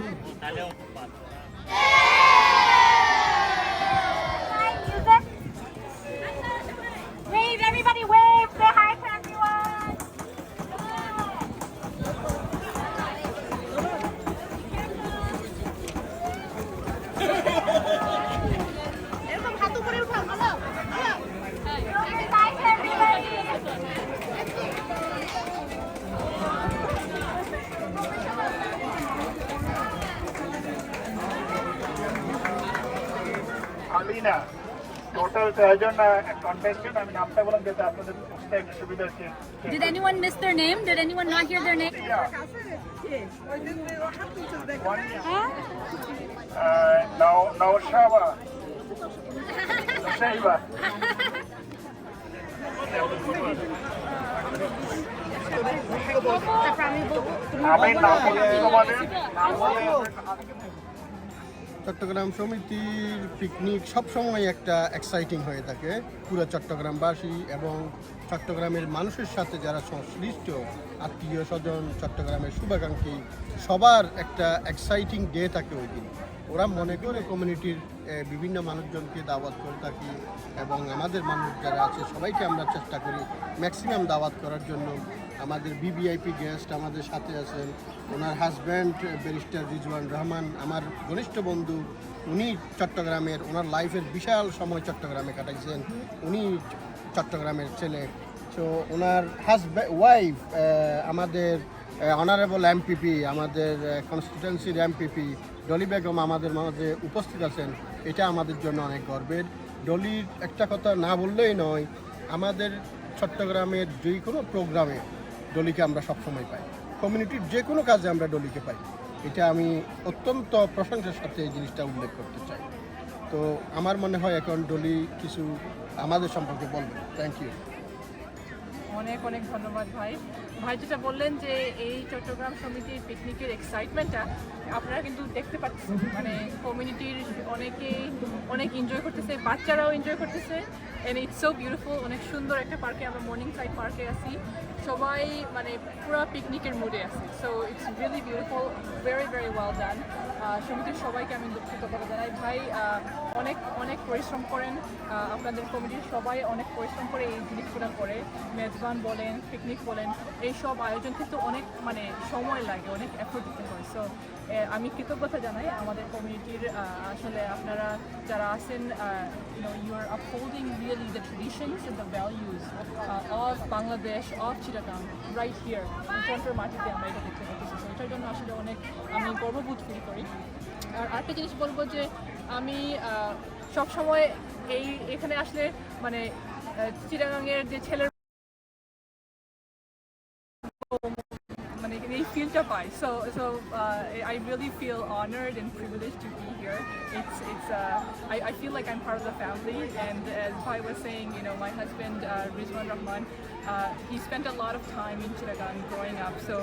Tá, Valeu, ছয়জন contestant আমি নামটা বললাম যাতে আপনাদের বুঝতে একটু সুবিধা হচ্ছে Did anyone miss their name? Did anyone not hear their name? Naushaba শাইবা আমি নাম বলছি তোমাদের নাম বলে চট্টগ্রাম সমিতির পিকনিক সবসময় একটা এক্সাইটিং হয়ে থাকে। পুরো চট্টগ্রামবাসী এবং চট্টগ্রামের মানুষের সাথে যারা সংশ্লিষ্ট, আত্মীয় স্বজন, চট্টগ্রামের শুভাকাঙ্ক্ষী, সবার একটা এক্সাইটিং ডে থাকে ওই দিন। ওরা মনে করে কমিউনিটির বিভিন্ন মানুষজনকে দাওয়াত করে থাকি এবং আমাদের মানুষ যারা আছে, সবাইকে আমরা চেষ্টা করি ম্যাক্সিমাম দাওয়াত করার জন্য। আমাদের বিবিআইপি গেস্ট আমাদের সাথে আছেন। ওনার হাজব্যান্ড ব্যারিস্টার রিজওয়ান রহমান। আমার ঘনিষ্ঠ বন্ধু, উনি চট্টগ্রামের, ওনার লাইফের বিশাল সময় চট্টগ্রামে কাটাইছেন। উনি চট্টগ্রামের ছেলে। সো ওনার হাজব্যান্ড ওয়াইফ আমাদের অনারেবল এমপিপি আমাদের কনস্টিটুয়েন্সির এমপিপি ডলি বেগম আমাদের মাঝে উপস্থিত আছেন। এটা আমাদের জন্য অনেক গর্বের। ডলির একটা কথা না বললেই নয়, আমাদের চট্টগ্রামের যে কোনো প্রোগ্রামে ডলিকে আমরা সবসময় পাই। কমিউনিটির যে কোনো কাজে আমরা ডলিকে পাই। এটা আমি অত্যন্ত প্রশংসার সাথে এই জিনিসটা উল্লেখ করতে চাই। তো আমার মনে হয় এখন ডলি কিছু আমাদের সম্পর্কে বলবেন থ্যাংক ইউ অনেক অনেক ধন্যবাদ ভাই। ভাই যেটা বললেন যে এই চট্টগ্রাম সমিতির পিকনিকের এক্সাইটমেন্টটা আপনারা কিন্তু দেখতে পাচ্ছেন। মানে কমিউনিটির অনেকেই অনেক এনজয় করতেছে, বাচ্চারাও এনজয় করতেছে। এন্ড ইটস সো বিউটিফুল অনেক সুন্দর একটা পার্কে আমরা মর্নিং সাইড পার্কে আছি। সবাই মানে পুরো পিকনিকের মুডে আছে। So it's really beautiful very very well done সমিতির সবাইকে আমি কৃতজ্ঞতা জানাই। ভাই অনেক অনেক পরিশ্রম করেন। আপনাদের কমিটির সবাই অনেক পরিশ্রম করে এই জিনিসগুলো করে। মেজবান বলেন পিকনিক বলেন এই সব আয়োজন কিন্তু অনেক মানে সময় লাগে অনেক এফোর্ট দিতে হয়। সো আমি কৃতজ্ঞতা জানাই আমাদের কমিউনিটির আসলে আপনারা যারা আছেন you are traditions and the values uh, of Bangladesh, of Chittagong, right here, টরন্টোর মাটিতে আমরা এটা দেখতে So, জন্য আসলে অনেক আমি গর্ববোধ ফিল করি। আর আরেকটা জিনিস বলব যে আমি সব সময় এই এখানে আসলে মানে চিটাগাংয়ের যে ছেলের মানে এই ফিলটা পাই। So so I really feel honoured and privilege to be here it's it's I I feel like I am part of the family and as ভাই was saying you know my husband Rizwan Rahman he spent a lot of time in Chittagong growing up so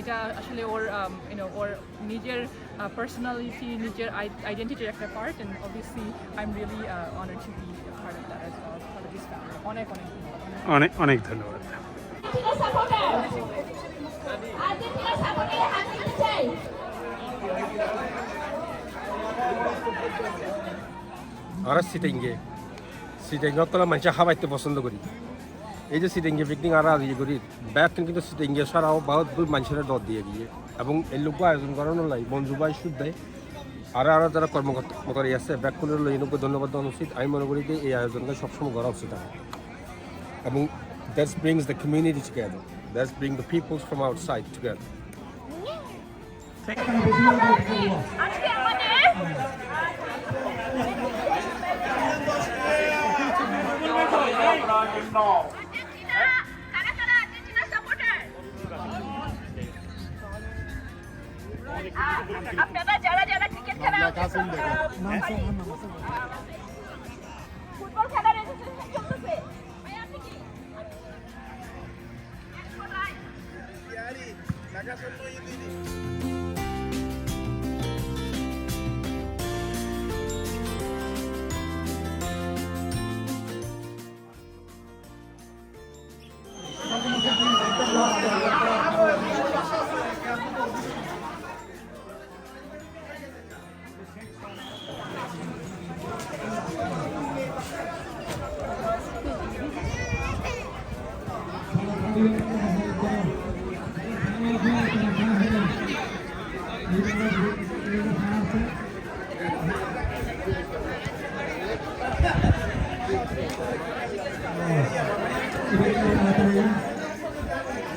এটা আসলে ওর YONO ওর নিজের personality নিজের আইডেন্টিটির একটা part and obviously I am really honoured to be part of that as part of this family অনেক অনেক ধন্যবাদ। অনেক অনেক ধন্যবাদ। আমরা সিটিংয়ে সিটিংয়ে অতলা মানুষ খাবাইতে পছন্দ করি। এই যে সিটিংয়ে পিকনিক আর ইয়ে করি ব্যাগ কিন্তু সিটিংয়ে সারাও বহুত বহুত মানুষের দর দিয়ে গিয়ে। এবং এই লোক আয়োজন করানো লাই মঞ্জু ভাই সুদ দেয়। আর আরও যারা কর্মকর্তারি আছে ব্যাগ করে লই এনুকে ধন্যবাদ দেওয়া উচিত। আমি মনে করি যে এই আয়োজনটা সবসময় করা উচিত আমার এবং that's brings the community together that's bring the peoples from outside together আজকে আমাদের আপনারা যারা যারা ক্রিকেট খেলা ফুটবল খেলার রেজিস্ট্রেশন চলতেছে ভাই আপনি কি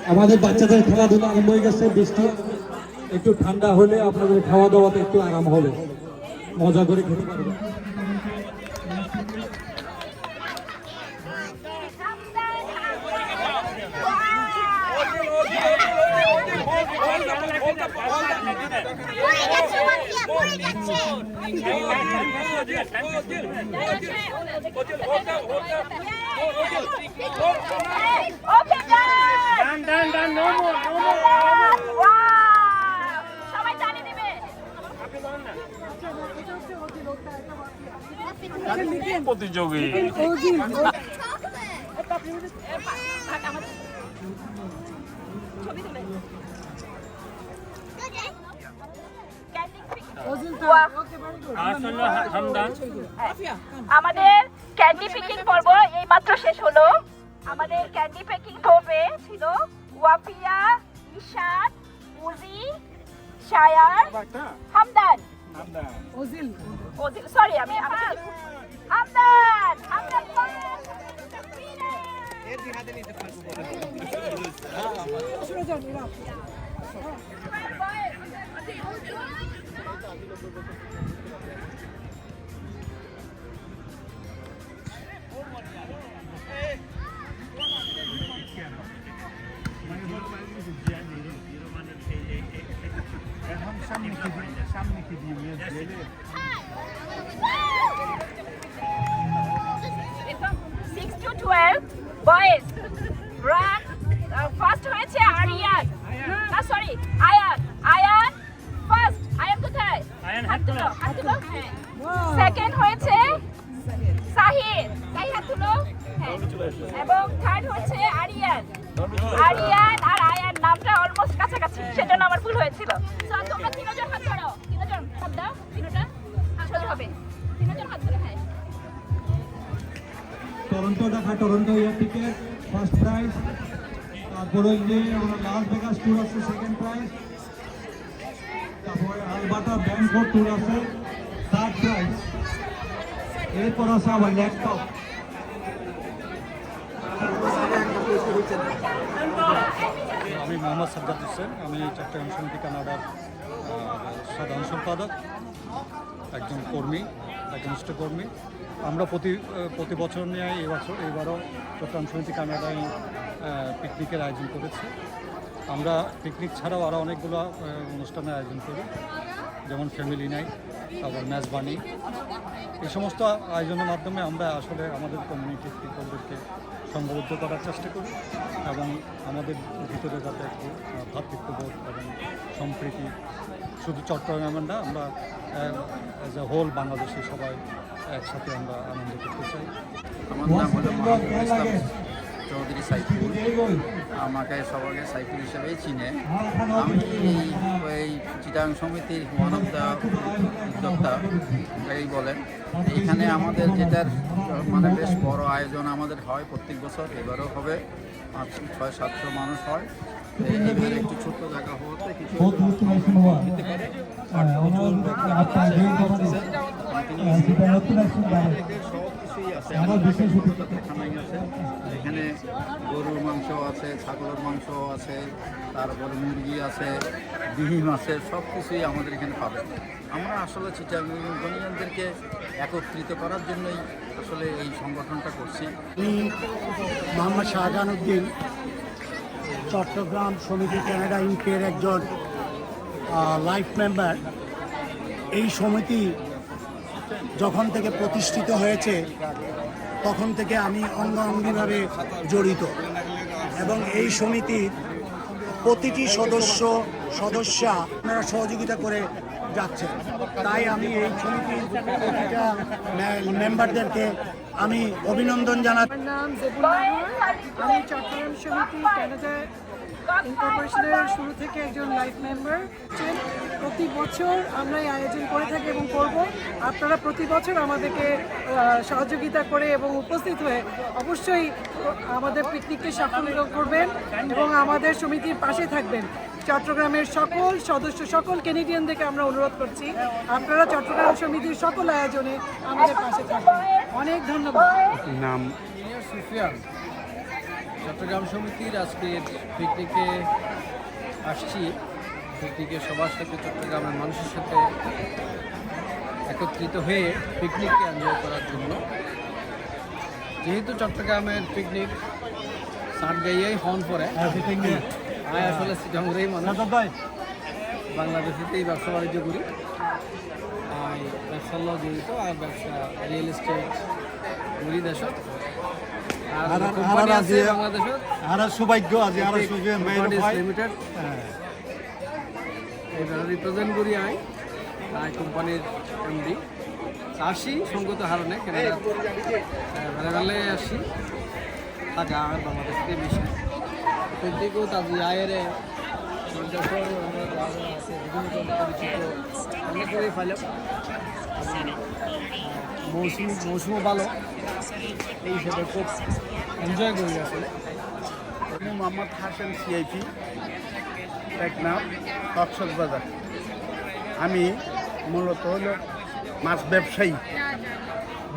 আমাদের বাচ্চাদের খেলাধুলা আরম্ভ হয়ে গেছে, বৃষ্টি। একটু ঠান্ডা হলে আপনাদের খাওয়া দাওয়াতে একটু আরাম হবে। মজা করে খেতে পারবেন। প্রতিযোগী। আমাদের ক্যান্ডি পিকিং পর্ব এই মাত্র শেষ হলো। আমাদের ক্যান্ডি পিকিং পর্বে ছিল ওয়াফিয়া ইশাদ মুজি শায়ার হামদান। ওজিল সরি আমি আমি Hamdan Hamdan Toronto Dhaka Toronto year ticket first prize তারপরে যে আমরা লাস ভেগাস ট্যুর আছে সেকেন্ড প্রাইজ তারপরে আলবাটা ব্যাংকক ট্যুর আছে থার্ড প্রাইজ এরপর আছে আবার ল্যাপটপ আমি মোহাম্মদ সাদ্দাত হোসেন, আমি চট্টগ্রাম সমিতি কানাডার সাধারণ সম্পাদক, একজন কর্মী। একনিষ্ঠ কর্মী আমরা প্রতি প্রতি বছর নিয়ে এবছর এবারও চট্টগ্রাম সমিতি কানাডায় পিকনিকের আয়োজন করেছি। আমরা পিকনিক ছাড়াও আরও অনেকগুলো অনুষ্ঠানের আয়োজন করি, যেমন ফ্যামিলি নাইট তারপর মেজবানি। এই সমস্ত আয়োজনের মাধ্যমে আমরা আসলে আমাদের কমিউনিটির পিপলদেরকে সংবদ্ধ করার চেষ্টা করি এবং আমাদের ভিতরে যাতে একটু আহ, ভ্রাতৃত্ববোধ এবং সম্প্রীতি শুধু চট্টগ্রামে না আমরা অ্যাজ এ হোল বাংলাদেশে সবাই একসাথে আমরা আনন্দ করতে চাই। আমার নাম হলো চৌধুরী সাইফুল আমাকে সবাইকে সাইফুল হিসেবেই চিনে। আমি এই চিটাং সমিতির দ্য উদ্যোক্তা এই বলেন। এখানে আমাদের যেটার মানে বেশ বড় আয়োজন আমাদের হয় প্রত্যেক বছর এবারও হবে। ছয় সাতশো মানুষ হয়। এবারে একটু ছোট্ট জায়গা কিছু সব কিছুই আছে এখানে গরুর মাংস আছে, ছাগলের মাংস আছে, তারপর মুরগি আছে, ডিম আছে, সব কিছুই আমাদের এখানে পাবেন আমরা আসলে চিটাগনিয়ানদেরকে একত্রিত করার জন্যই আসলে এই সংগঠনটা করছি। আমি মোহাম্মদ শাহজাহান উদ্দিন চট্টগ্রাম সমিতি কানাডা ইনকের একজন লাইফ মেম্বার। এই সমিতি যখন থেকে প্রতিষ্ঠিত হয়েছে তখন থেকে আমি অঙ্গাঙ্গিভাবে জড়িত। এবং এই সমিতির প্রতিটি সদস্য, সদস্যা আপনারা সহযোগিতা করে যাচ্ছে। তাই আমি এই সমিতির প্রতিটা মেম্বারদেরকে আমি অভিনন্দন জানাচ্ছি। নাম আমি চট্টগ্রাম সমিতি ক্যানাডা শুরু থেকে একজন লাইফ মেম্বার প্রতি বছর আমরা এই আয়োজন করে থাকি এবং করব। আপনারা প্রতি বছর আমাদেরকে সহযোগিতা করে এবং উপস্থিত হয়ে অবশ্যই আমাদের পিকনিককে সাফল্য করবেন এবং আমাদের সমিতির পাশে থাকবেন। চট্টগ্রামের সকল সদস্য সকল কেনেডিয়ানদেরকে আমরা অনুরোধ করছি আপনারা চট্টগ্রাম সমিতির সকল আয়োজনে আমাদের পাশে থাকবেন। অনেক ধন্যবাদ। নাম? সুফিয়ান। চট্টগ্রাম সমিতির আজকের পিকনিকে আসছি। পিকনিকে সবার সাথে চট্টগ্রামের মানুষের সাথে একত্রিত হয়ে পিকনিককে এনজয় করার জন্য। যেহেতু চট্টগ্রামের পিকনিক সাত গাইয়াই হন পরে আমি আসলে সিটামুরেই মানুষ। বাংলাদেশেতেই ব্যবসা বাণিজ্য করি। আমি ব্যবসার জড়িত আর ব্যবসা রিয়েল এস্টেট করি দেশত। আর কোম্পানি আছে আর সৌভাগ্য আজি আর লিমিটেড এইবার রিপ্রেজেন্ট করি আই আই কোম্পানির এমডি আসি সঙ্গত হারণে কেনাডা বেলে আসি। থাকা আর বাংলাদেশ থেকে বেশি। প্রত্যেকেও তাদের আয়ের আছে বিভিন্ন পরিচিত। অনেক করেই ফাইলাম মৌসুম, মৌসুমও ভালো। এই হিসেবে খুব এনজয় করি আসলে। আমি মোহাম্মদ হাসান সিআইপি টেকনাফ কক্সবাজার। আমি মূলত হল মাছ ব্যবসায়ী।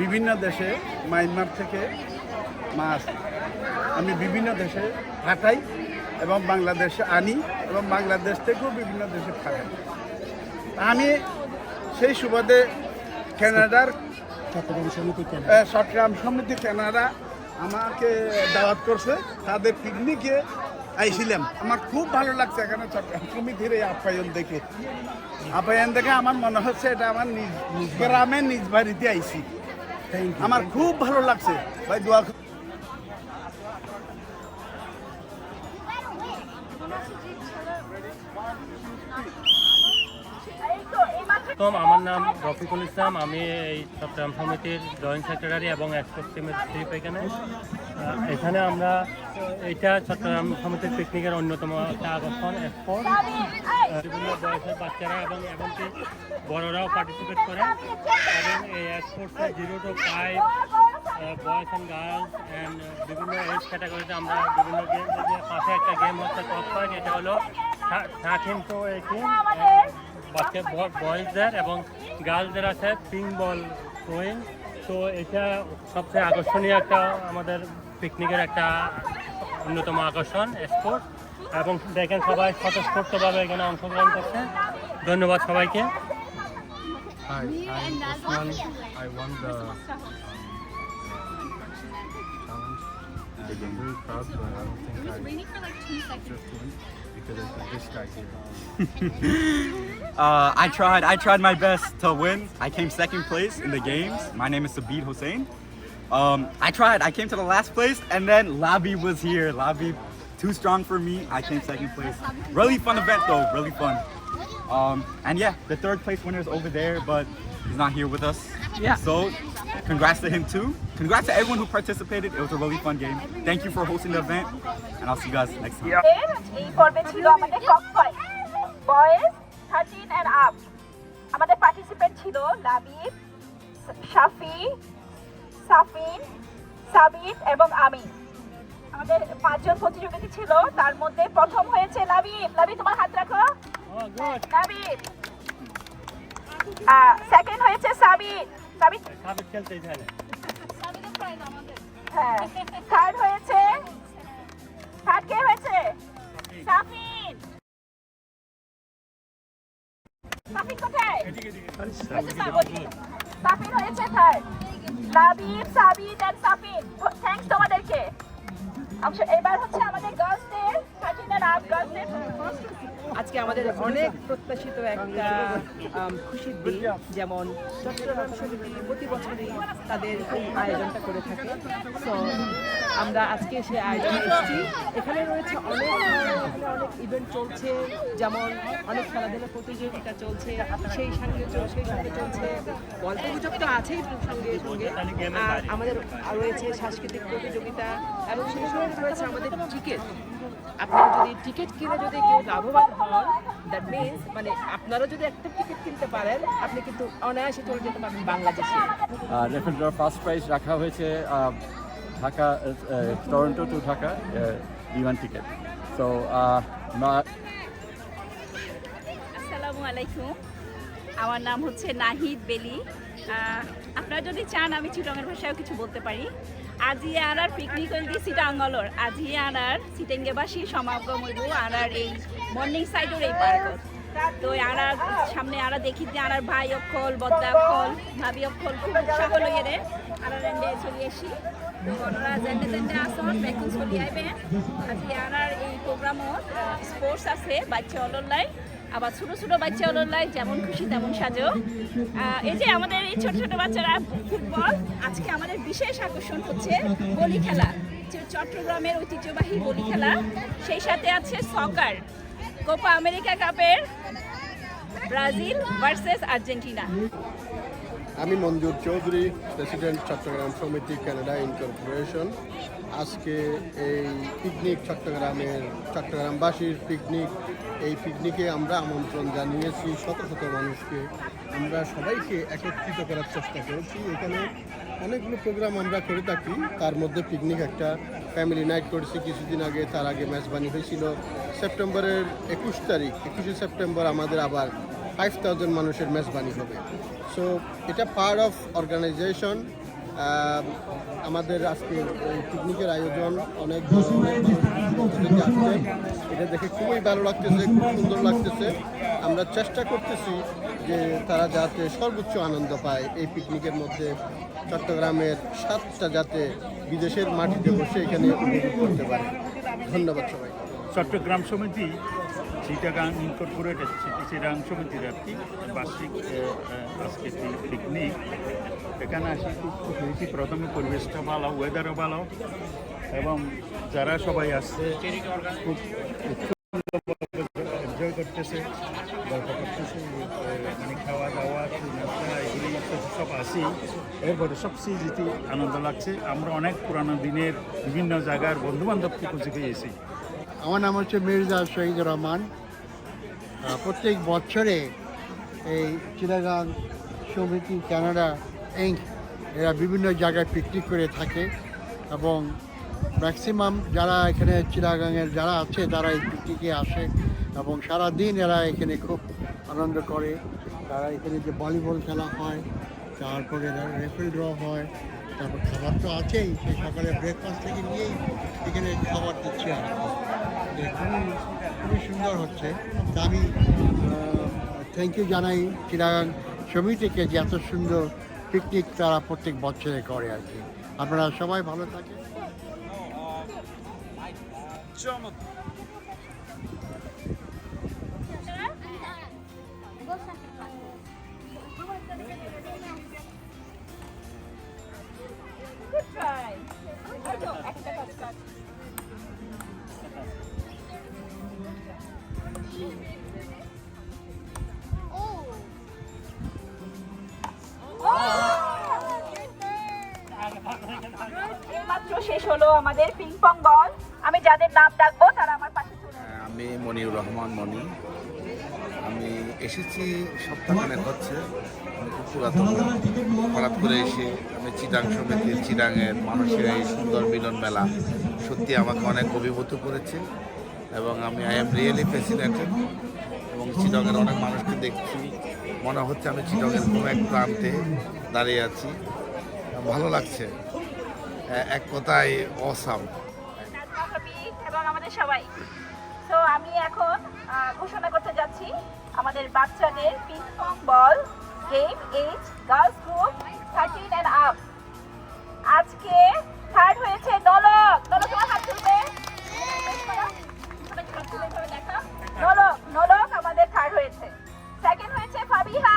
বিভিন্ন দেশে মায়ানমার থেকে মাছ আমি বিভিন্ন দেশে পাঠাই এবং বাংলাদেশে আনি এবং বাংলাদেশ থেকেও বিভিন্ন দেশে পাঠাই আমি সেই সুবাদে কানাডার চট্টগ্রাম সমিতি কেনারা। আমাকে দাওয়াত করছে। তাদের পিকনিকে আইছিলাম। আমার খুব ভালো লাগছে এখানে চট্টগ্রাম সমিতির এই আপ্যায়ন দেখে। আপ্যায়ন দেখে আমার মনে হচ্ছে এটা আমার নিজ নিজ গ্রামে নিজ বাড়িতে আইছি। আমার খুব ভালো লাগছে। ভাই দোয়া আমার নাম রফিকুল ইসলাম আমি এই চট্টগ্রাম সমিতির জয়েন্ট সেক্রেটারি এবং এক্সপোর্ট টিমের চিফ এখানে এখানে আমরা এটা চট্টগ্রাম সমিতির পিকনিকের অন্যতম একটা আকর্ষণ এক্সপোর্ট বিভিন্ন বয়সের বাচ্চারা এবং এমনকি বড়রাও পার্টিসিপেট করে এবং এই এক্সপোর্টসে zero two five boys and girls and বিভিন্ন এজ ক্যাটাগরিতে আমরা বিভিন্ন গেম পাশে একটা গেম হচ্ছে টপ পয়েন্ট এটা হলো থার্টিন টু এইটিন বাচ্চা বয়েজদের এবং গার্লসদের আছে পিঙ্ক বল থ্রোয়িং তো এটা সবচেয়ে আকর্ষণীয় একটা আমাদের পিকনিকের একটা অন্যতম আকর্ষণ স্পোর্ট এবং দেখেন সবাই স্বতঃস্ফূর্তভাবে এখানে অংশগ্রহণ করছে। ধন্যবাদ সবাইকে। Hi, I'm Usman. I won the challenge. I'm very proud, but I don't think I just won because I this here. Uh, I tried. I tried my best to win. I came second place in the games. My name is Sabid Hussein. Um, I tried. I came to the last place, and then Labi was here. Labi, too strong for me. I came second place. Really fun event though. Really fun. Um, and yeah, the third place winner is over there, but he's not here with us. Yeah. So, congrats to him too. Congrats to everyone who participated. It was a really fun game. Thank you for hosting the event, and I'll see you guys next time. এর এই পর্বে ছিল আমাদের top five boys thirteen and up আমাদের participant ছিল লাবিব শাফি সাফিন সাবিত এবং আমি আমাদের পাঁচজন প্রতিযোগিতা ছিল তার মধ্যে প্রথম হয়েছে লাবিব লাবিব তোমার হাত রাখো লাবিব সেকেন্ড হয়েছে সাবিত। সাবিত? সাবিত খেলতে এখানে হ্যাঁ থার্ড হয়েছে। থার্ড কে হয়েছে? সাফিন সাফিন কোথায়? আচ্ছা। সাফিন হয়েছে third Labib Sabit and Safin. Thanks তোমাদেরকে। এবার হচ্ছে আমাদের গার্লসদের থার্টিন এন্ড আপ গার্লসদের আজকে আমাদের অনেক প্রত্যাশিত একটা খুশির দিন। যেমন চট্টগ্রাম সমিতি প্রতি বছরই তাদের এই আয়োজনটা করে থাকে। তো আমরা আজকে সে আয়োজনে এসেছি। এখানে রয়েছে অনেক অনেক ইভেন্ট চলছে। যেমন অনেক খেলাধুলা প্রতিযোগিতা চলছে, সেই সঙ্গে সেই সঙ্গে চলছে। গল্প গুজব তো আছেই সঙ্গে সঙ্গে। আর আমাদের রয়েছে সাংস্কৃতিক প্রতিযোগিতা এবং সেই সঙ্গে রয়েছে আমাদের টিকিট আপনারা যদি টিকিট কিনে যদি কেউ লাভবান হন দ্যাট মিনস মানে আপনারা যদি একটা টিকিট কিনতে পারেন আপনি কিন্তু অনায়াসে চলে যেতে পারবেন বাংলাদেশে। রেফেল ড্র ফার্স্ট প্রাইজ রাখা হয়েছে ঢাকা টরন্টো টু ঢাকা বিমান টিকিট সো আসসালামু আলাইকুম। আমার নাম হচ্ছে নাহিদ বেলি। আপনারা যদি চান আমি চিটংয়ের ভাষায়ও কিছু বলতে পারি। আজি আনার পিকনিক হইলি চিটাঙ্গলর। আজি আনার চিটেঙ্গেবাসী সমাগম হইব আনার এই মর্নিং সাইডের এই পার্কত তো আনার সামনে আরা দেখি যে আনার ভাই অক্ষল বদ্দা অক্ষল ভাবি অক্ষল খুব উৎসাহ লইয়ে রে। আরা রেন্ডে চলি আসি। ওনারা জেন্ডে জেন্ডে আসন বেকুন চলি আইবে। আজকে আনার এই প্রোগ্রামত স্পোর্টস আছে, বাচ্চা অললাই আবার ছোট ছোট বাচ্চা অললাই যেমন খুশি তেমন সাজো। এই যে আমাদের এই ছোট ছোট বাচ্চারা ফুটবল, আজকে আমাদের বিশেষ আকর্ষণ হচ্ছে বলি খেলা। চট্টগ্রামের ঐতিহ্যবাহী বলি খেলা, সেই সাথে আছে সকার কোপা আমেরিকা কাপের ব্রাজিল ভার্সেস আর্জেন্টিনা। আমি মঞ্জুর চৌধুরী প্রেসিডেন্ট চট্টগ্রাম সমিতি কানাডা ইনকর্পোরেশন আজকে এই পিকনিক চট্টগ্রামের চট্টগ্রামবাসীর পিকনিক। এই পিকনিকে আমরা আমন্ত্রণ জানিয়েছি শত শত মানুষকে। আমরা সবাইকে একত্রিত করার চেষ্টা করেছি। এখানে অনেকগুলো প্রোগ্রাম আমরা করে থাকি। তার মধ্যে পিকনিক একটা ফ্যামিলি নাইট করেছি কিছুদিন আগে। তার আগে মেজবানি হয়েছিল সেপ্টেম্বরের একুশ তারিখ। একুশে সেপ্টেম্বর আমাদের আবার ফাইভ থাউজেন্ড মানুষের মেজবানি হবে। সো এটা পার্ট অফ অর্গানাইজেশন আমাদের আজকে পিকনিকের আয়োজন অনেক। এটা দেখে খুবই ভালো লাগতেছে, খুব সুন্দর লাগতেছে। আমরা চেষ্টা করতেছি যে তারা যাতে সর্বোচ্চ আনন্দ পায় এই পিকনিকের মধ্যে। চট্টগ্রামের সাতটা যাতে বিদেশের মাটিতে বসে এখানে করতে পারে। ধন্যবাদ সবাই চট্টগ্রাম সমিতি চিটাগাং ইনকর্পোরেটেড চিটাগাং সমিতির কি বার্ষিক আজকে পিকনিক এখানে আসি। খুব হয়েছি প্রথমে পরিবেশটা ভালো ওয়েদারও ভালো। এবং যারা সবাই আসছে, খুব এনজয় করতেছে, গল্প করতেছে মানে খাওয়া দাওয়া, নাস্তা, এগুলি সব আসি। এরপরে সবচেয়ে যেটি আনন্দ লাগছে। আমরা অনেক পুরানো দিনের বিভিন্ন জায়গার বন্ধু বান্ধবকে খুঁজে পেয়েছি। আমার নাম হচ্ছে মির্জা শহীদুর রহমান। প্রত্যেক বছরে এই চিটাগাং সমিতি কানাডা ইঙ্ক এরা বিভিন্ন জায়গায় পিকনিক করে থাকে এবং ম্যাক্সিমাম যারা এখানে চিটাগাংয়ের যারা আছে, তারা এই পিকনিকে আসে এবং সারা দিন এরা এখানে খুব আনন্দ করে তারা এখানে যে ভলিবল খেলা হয়, তারপরে রেফেল ড্র হয়, তারপর খাবার তো আছেই, সেই সকালে ব্রেকফাস্ট থেকে নিয়েই এখানে খাবার দিচ্ছে আর। খুবই খুবই সুন্দর হচ্ছে আমি থ্যাংক ইউ জানাই চিরাগাং সমিতিকে যে এত সুন্দর পিকনিক তারা প্রত্যেক বছরে করে আর কি। আপনারা সবাই ভালো থাকেন। Good হলো আমাদের পিং পং বল আমি যাদের নাম ডাকবো, তারা আমার পাশে চলে আমি মনিউর রহমান মনি। আমি এসেছি সপ্তাহখানেক হচ্ছে। খুব হঠাৎ করে এসে আমি চিটাং সমিতির, চিটাংয়ের মানুষের এই সুন্দর মিলন মেলা সত্যি আমাকে অনেক অভিভূত করেছে এবং আমি আই এম রিয়েলি ফ্যাসিনেটেড এবং চিটাংয়ের অনেক মানুষকে দেখছি। মনে হচ্ছে আমি চিটগের কোনো এক প্রান্তে দাঁড়িয়ে আছি। ভালো লাগছে। এক কথায় অসাম এবং আমাদের সবাই। তো আমি এখন ঘোষণা করতে যাচ্ছি আমাদের বাচ্চাদের ping pong ball game age girls group thirteen and up আজকে থার্ড হয়েছে দলক দলক তোমার হাত তুলবে। নলক নলক আমাদের থার্ড হয়েছে। সেকেন্ড হয়েছে Fabiha.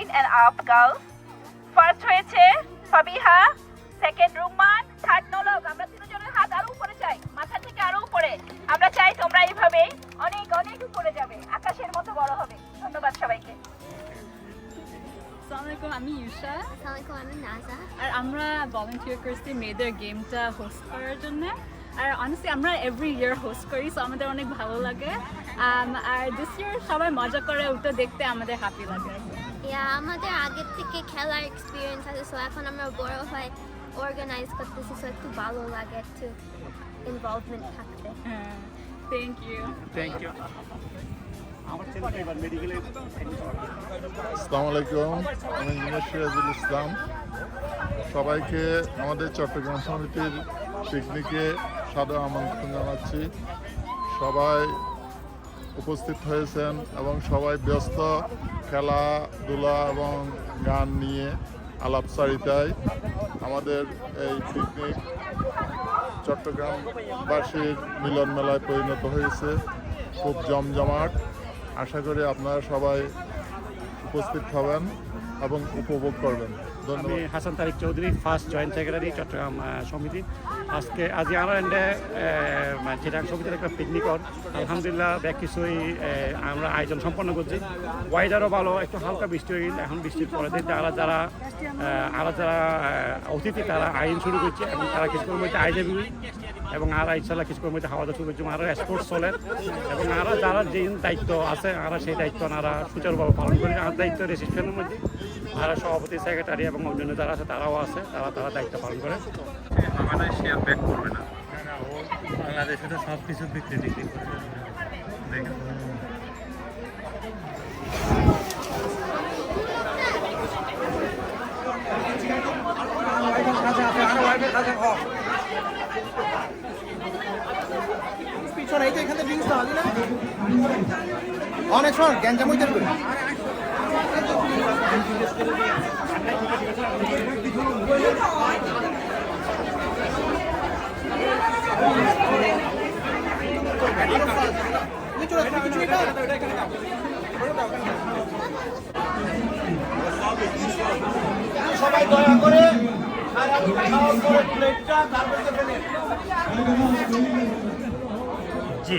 Thirteen and up girls first হয়েছে ফাবিহা সেকেন্ড রুমান থার্ড নলক। আমরা তিনজনের হাত আরও উপরে চাই মাথা থেকে আরও উপরে। আমরা চাই তোমরা এইভাবে অনেক অনেক উপরে যাবে আকাশের মতো বড় হবে। ধন্যবাদ সবাইকে। আমি ইউশা আসসালামাইকুম আমি নাজা। আর আমরা ভলেন্টিয়ার করছি মেয়েদের গেমটা হোস্ট করার জন্য। আর অনেস্টলি আমরা এভরি ইয়ার হোস্ট করি সো আমাদের অনেক ভালো লাগে। Um, আর দিস ইয়ার সবাই মজা করে ওটা দেখতে আমাদের হ্যাপি লাগে। ইয়া আমাদের আগের থেকে খেলার এক্সপিরিয়েন্স আছে সো এখন আমরা বড় হয়ে অর্গানাইজ করতেছি সো একটু ভালো লাগে একটু ইনভলভমেন্ট থাকতে। হ্যাঁ থ্যাংক ইউ থ্যাংক ইউ আসসালামু আলাইকুম আমি ইঞ্জিনিয়ার সিরাজুল ইসলাম। সবাইকে আমাদের চট্টগ্রাম সমিতির পিকনিকে সাদর আমন্ত্রণ জানাচ্ছি। সবাই উপস্থিত হয়েছেন এবং সবাই ব্যস্ত খেলাধুলা এবং গান নিয়ে আলাপচারিতায় আমাদের এই পিকনিক চট্টগ্রামবাসীর মিলন মেলায় পরিণত হয়েছে। খুব জমজমাট। আশা করি আপনারা সবাই উপস্থিত হবেন। এবং উপভোগ করবেন। আমি Hasan Tariq Chowdhury first joint secretary Chattogram সমিতি। আজকে আজি আমার এন্ডে চিটাং সমিতির একটা পিকনিক হল আলহামদুলিল্লাহ বেশ কিছুই আমরা আয়োজন সম্পন্ন করছি। ওয়েদারও ভালো একটু হালকা বৃষ্টি হয়ে এখন বৃষ্টির পরে দিন তারা যারা আহ, আরা যারা অতিথি তারা আইন শুরু করছে এবং তারা কিছুক্ষণের মধ্যে আই যাবি এবং আরা ইনশাল্লাহ কিছুক্ষণের মধ্যে হাওয়া দাওয়া শুরু করছে। আরও স্পোর্টস চলে। এবং আরা যারা যে দায়িত্ব আছে আরা সেই দায়িত্ব আরা সুচারুভাবে পালন করে আর দায়িত্ব রেজিস্ট্রেশনের মধ্যে। আর সভাপতি সেক্রেটারি এবং অন্যান্য যারা আছে তারাও আছে। তারা তারা দায়িত্ব পালন করে। মানে শেয়ার ব্যাক করবে না। বাংলাদেশে তো সব কিছু বিক্রি টিক্রি করে। দেখেন। পিছনে এই যে এখানে ড্রিঙ্কস না না? অনেক শোন গ্যাঞ্জাম হইতে সবাই দয়া করে জি।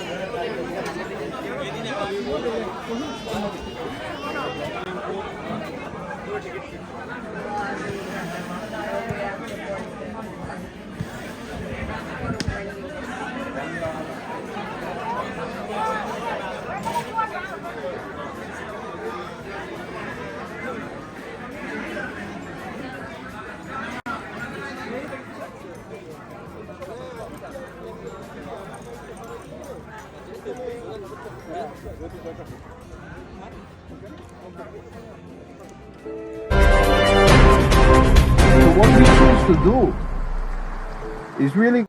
do is really